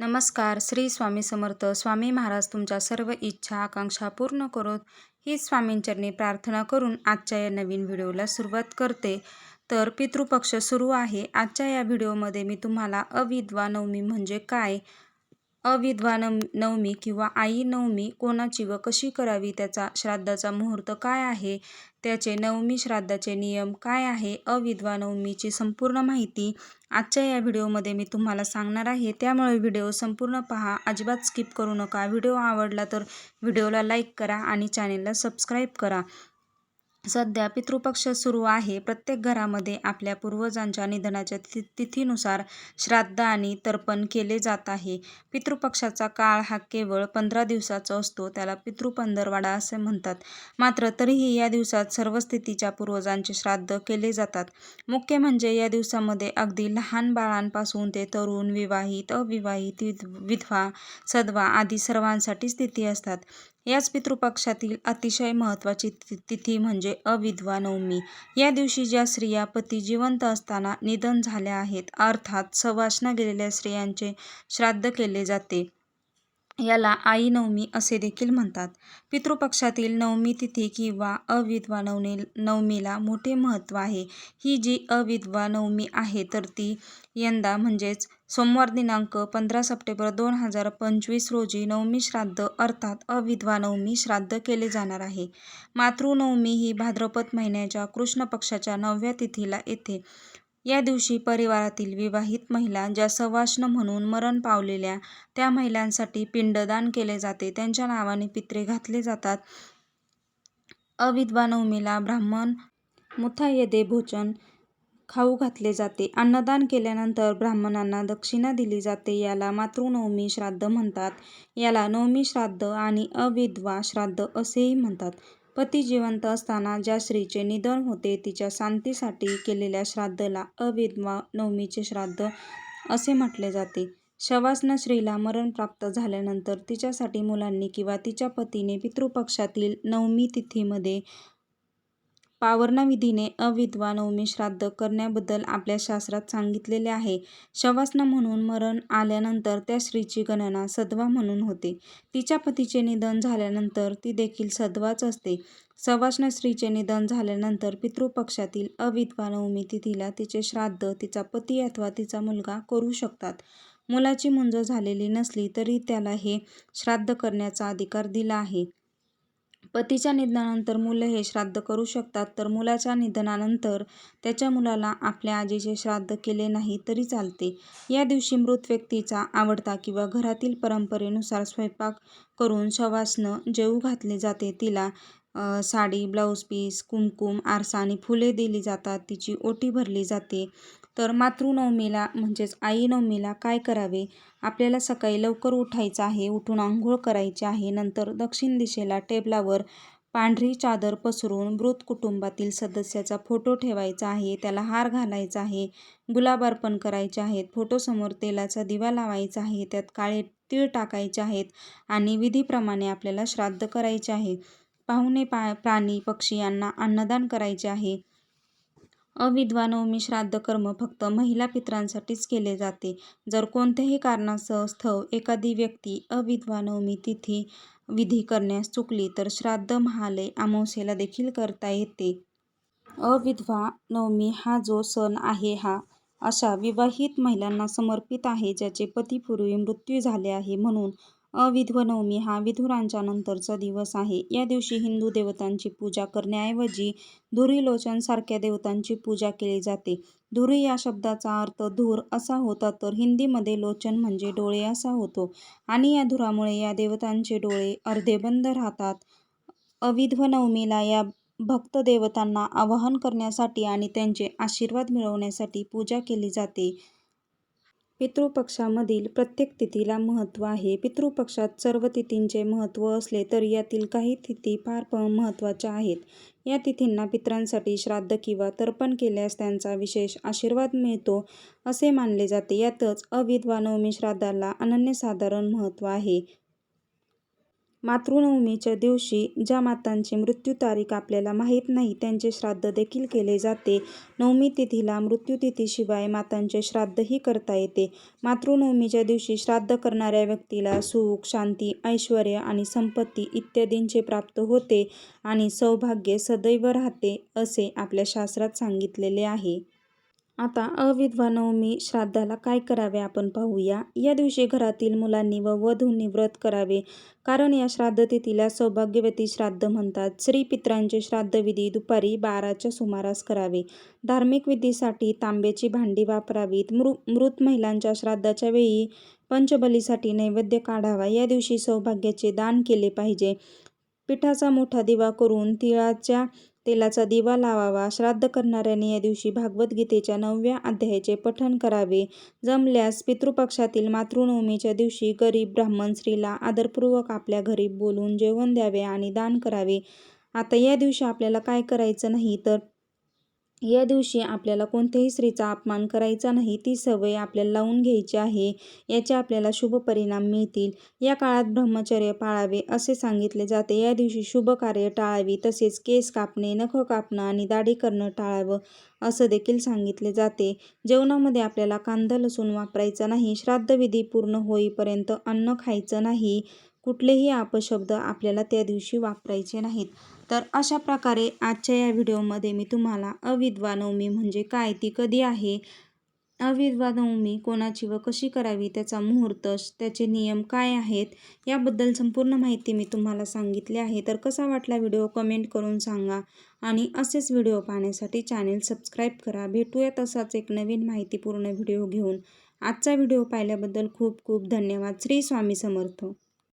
नमस्कार श्री स्वामी समर्थ. स्वामी महाराज तुमच्या सर्व इच्छा आकांक्षा पूर्ण करोत. ही स्वामींचरणी प्रार्थना करून आजच्या या नवीन व्हिडिओला सुरुवात करते. तर पितृपक्ष सुरू आहे. आजच्या या व्हिडिओमध्ये मी तुम्हाला अविद्वा नवमी म्हणजे काय? अविधवा नवमी किंवा आई नवमी कोणाची व कशी करावी? त्याचा श्राद्धाचा मुहूर्त काय आहे? त्याचे नवमी श्राद्धाचे नियम काय आहे? अविधवा नवमीची संपूर्ण माहिती आजच्या या व्हिडिओमध्ये मी तुम्हाला सांगणार आहे. त्यामुळे व्हिडिओ संपूर्ण पहा. अजिबात स्किप करू नका. व्हिडिओ आवडला तर व्हिडिओला लाईक करा आणि चॅनेलला सबस्क्राईब करा. सध्या पितृपक्ष सुरू आहे. प्रत्येक घरामध्ये आपल्या पूर्वजांच्या निधनाच्या ति तिथीनुसार श्राद्ध आणि तर्पण केले जात आहे. पितृपक्षाचा काळ हा केवळ पंधरा दिवसाचा असतो. त्याला पितृपंधरवाडा असे म्हणतात. मात्र तरीही या दिवसात सर्व स्थितीच्या पूर्वजांचे श्राद्ध केले जातात. मुख्य म्हणजे या दिवसामध्ये अगदी लहान बाळांपासून ते तरुण विवाहित अविवाहित विधवा सदवा आदी सर्वांसाठी स्थिती असतात. याच पितृपक्षातील अतिशय महत्त्वाची तिथी म्हणजे अविधवा नवमी या दिवशी ज्या स्त्रिया पती जिवंत असताना निधन झाल्या आहेत अर्थात सवासना गेलेल्या स्त्रियांचे श्राद्ध केले जाते. याला आई नवमी असे देखील म्हणतात. पितृपक्षातील नवमी तिथी किंवा अविधवा नवमी नवमीला मोठे महत्त्व आहे. ही जी अविधवा नवमी आहे तर ती यंदा म्हणजेच सोमवार दिनांक पंधरा सप्टेंबर दोन हजार पंचवीस रोजी नवमी श्राद्ध अर्थात अविधवा नवमी श्राद्ध केले जाणार आहे. मातृनवमी ही भाद्रपद महिन्याच्या कृष्ण पक्षाच्या नवव्या तिथीला येते. या दिवशी परिवारातील विवाहित महिला ज्या सवाष्ण म्हणून मरण पावलेल्या त्या महिलांसाठी पिंडदान केले जाते त्यांच्या नावाने पित्रे घातले जातात. अविधवा नवमीला ब्राह्मण मुथायदे भोजन खाऊ घातले जाते. अन्नदान केल्यानंतर ब्राह्मणांना दक्षिणा दिली जाते. याला मातृनवमी श्राद्ध म्हणतात. याला नवमी श्राद्ध आणि अविधवा श्राद्ध असेही म्हणतात. पती जिवंत असताना ज्या स्त्रीचे निधन होते तिच्या शांतीसाठी केलेल्या श्राद्धला अविधवा नवमीचे श्राद्ध असे म्हटले जाते. शवासना स्त्रीला मरण प्राप्त झाल्यानंतर तिच्यासाठी मुलांनी किंवा तिच्या पतीने पितृपक्षातील नवमी तिथीमध्ये पावरणाविधीने अविधवा नवमी श्राद्ध करण्याबद्दल आपल्या शास्त्रात सांगितलेले आहे. शवासना म्हणून मरण आल्यानंतर त्या स्त्रीची गणना सद्वा म्हणून होते. तिच्या पतीचे निधन झाल्यानंतर ती देखील सद्वाच असते. सवासना स्त्रीचे निधन झाल्यानंतर पितृपक्षातील अविधवा नवमी तिथीला तिचे श्राद्ध तिचा पती अथवा तिचा मुलगा करू शकतात. मुलाची मुंज झालेली नसली तरी त्याला हे श्राद्ध करण्याचा अधिकार दिला आहे. पतीच्या निधनानंतर मुलं हे श्राद्ध करू शकतात तर मुलाच्या निधनानंतर त्याच्या मुलाला आपल्या आजीचे श्राद्ध केले नाही तरी चालते. या दिवशी मृत व्यक्तीचा आवडता किंवा घरातील परंपरेनुसार स्वयंपाक करून शवासनं जेऊ घातले जाते तिला साडी ब्लाऊज पीस कुमकुम आरसा आणि फुले दिली जातात. तिची ओटी भरली जाते. तर मातृनवमीला म्हणजेच आई नवमीला काय करावे? आपल्याला सकाळी लवकर उठायचं आहे. उठून आंघोळ करायची आहे. नंतर दक्षिण दिशेला टेबलावर पांढरी चादर पसरून मृत कुटुंबातील सदस्याचा फोटो ठेवायचा आहे. त्याला हार घालायचा आहे. गुलाब अर्पण करायचे आहेत. फोटोसमोर तेलाचा दिवा लावायचा आहे. त्यात काळे तीळ टाकायचे आहेत आणि विधीप्रमाणे आपल्याला श्राद्ध करायचे आहे. पाहुणे पा प्राणी पक्षी यांना अन्नदान करायचे आहे. अविधवा नवमी श्राद्ध कर्म फक्त महिला पित्रांसाठीच केले जाते. जर कोणत्याही कारणास्तव एखादी व्यक्ती अविधवा नवमी तिथी विधी करण्यास चुकली तर श्राद्ध महालय अमावस्येला देखील करता येते. अविधवा नवमी हा जो सण आहे हा अशा विवाहित महिलांना समर्पित आहे ज्याचे पतीपूर्वी मृत्यू झाले आहे म्हणून अविध्वनवमी हा विधुरांच्या नंतरचा दिवस आहे. या दिवशी हिंदू देवतांची पूजा करण्याऐवजी धुरीलोचन सारख्या देवतांची पूजा केली जाते. धुरी या शब्दाचा अर्थ धूर असा होता तर हिंदीमध्ये लोचन म्हणजे डोळे असा होतो. आणि या धुरामुळे या देवतांचे डोळे अर्धे बंद राहतात. अविध्वनवमीला या भक्त देवतांना आवाहन करण्यासाठी आणि त्यांचे आशीर्वाद मिळवण्यासाठी पूजा केली जाते. पितृपक्षामधील प्रत्येक तिथीला महत्त्व आहे. पितृपक्षात सर्व तिथींचे महत्त्व असले तरी यातील काही तिथी फार महत्त्वाच्या आहेत. या तिथींना पितरांसाठी श्राद्ध किंवा तर्पण केल्यास त्यांचा विशेष आशीर्वाद मिळतो असे मानले जाते. यातच अविधवा नवमी श्राद्धाला अनन्यसाधारण महत्त्व आहे. मातृनवमीच्या दिवशी ज्या मातांची मृत्यू तारीख आपल्याला माहीत नाही त्यांचे श्राद्ध देखील केले जाते. नवमी तिथीला मृत्यूतिथीशिवाय मातांचे श्राद्धही करता येते. मातृनवमीच्या दिवशी श्राद्ध करणाऱ्या व्यक्तीला सुख शांती ऐश्वर आणि संपत्ती इत्यादींचे प्राप्त होते आणि सौभाग्य सदैव राहते असे आपल्या शास्त्रात सांगितलेले आहे. आता अविधवा नवमी श्राद्धाला काय करावे आपण पाहूया. या दिवशी घरातील मुलांनी व वधूंनी व्रत करावे. कारण या श्राद्ध तिथीला सौभाग्यवती श्राद्ध म्हणतात. स्त्री पित्रांचे श्राद्धविधी दुपारी बाराच्या सुमारास करावे. धार्मिक विधीसाठी तांब्याची भांडी वापरावीत. मृ मृत महिलांच्या श्राद्धाच्या वेळी पंचबलीसाठी नैवेद्य काढावा. या दिवशी सौभाग्याचे दान केले पाहिजे. पिठाचा मोठा दिवा करून तिळाच्या तेलाचा दिवा लावावा. श्राद्ध करणाऱ्याने या दिवशी भागवद्गीतेच्या नवव्या अध्यायाचे पठण करावे. जमल्यास पितृपक्षातील मातृनवमीच्या दिवशी गरीब ब्राह्मण स्त्रीला आदरपूर्वक आपल्या घरी बोलून जेवण द्यावे आणि दान करावे. आता या दिवशी आपल्याला काय करायचं नाही तर या दिवशी आपल्याला कोणत्याही स्त्रीचा अपमान करायचा नाही. ती सवय आपल्याला लावून घ्यायची आहे. याचे आपल्याला शुभ परिणाम मिळतील. या काळात ब्रह्मचर्य पाळावे असे सांगितले जाते. या दिवशी शुभ कार्य टाळावी तसेच केस कापणे नख कापणं आणि दाढी करणं टाळावं असं देखील सांगितले जाते. जेवणामध्ये आपल्याला कांदा लसूण वापरायचा नाही. श्राद्धविधी पूर्ण होईपर्यंत अन्न खायचं नाही. कुठलेही अपशब्द आपल्याला त्या दिवशी वापरायचे नाहीत. तर अशा प्रकारे आजच्या या व्हिडिओमध्ये मी तुम्हाला अविद्वा नवमी म्हणजे काय ती कधी आहे? अविद्वा नवमी कोणाची व कशी करावी? त्याचा मुहूर्त त्याचे नियम काय आहेत? याबद्दल संपूर्ण माहिती मी तुम्हाला सांगितली आहे. तर कसा वाटला व्हिडिओ कमेंट करून सांगा आणि असेच व्हिडिओ पाहण्यासाठी चॅनेल सबस्क्राईब करा. भेटूया तसाच एक नवीन माहितीपूर्ण व्हिडिओ घेऊन. आजचा व्हिडिओ पाहिल्याबद्दल खूप खूप धन्यवाद. श्री स्वामी समर्थ.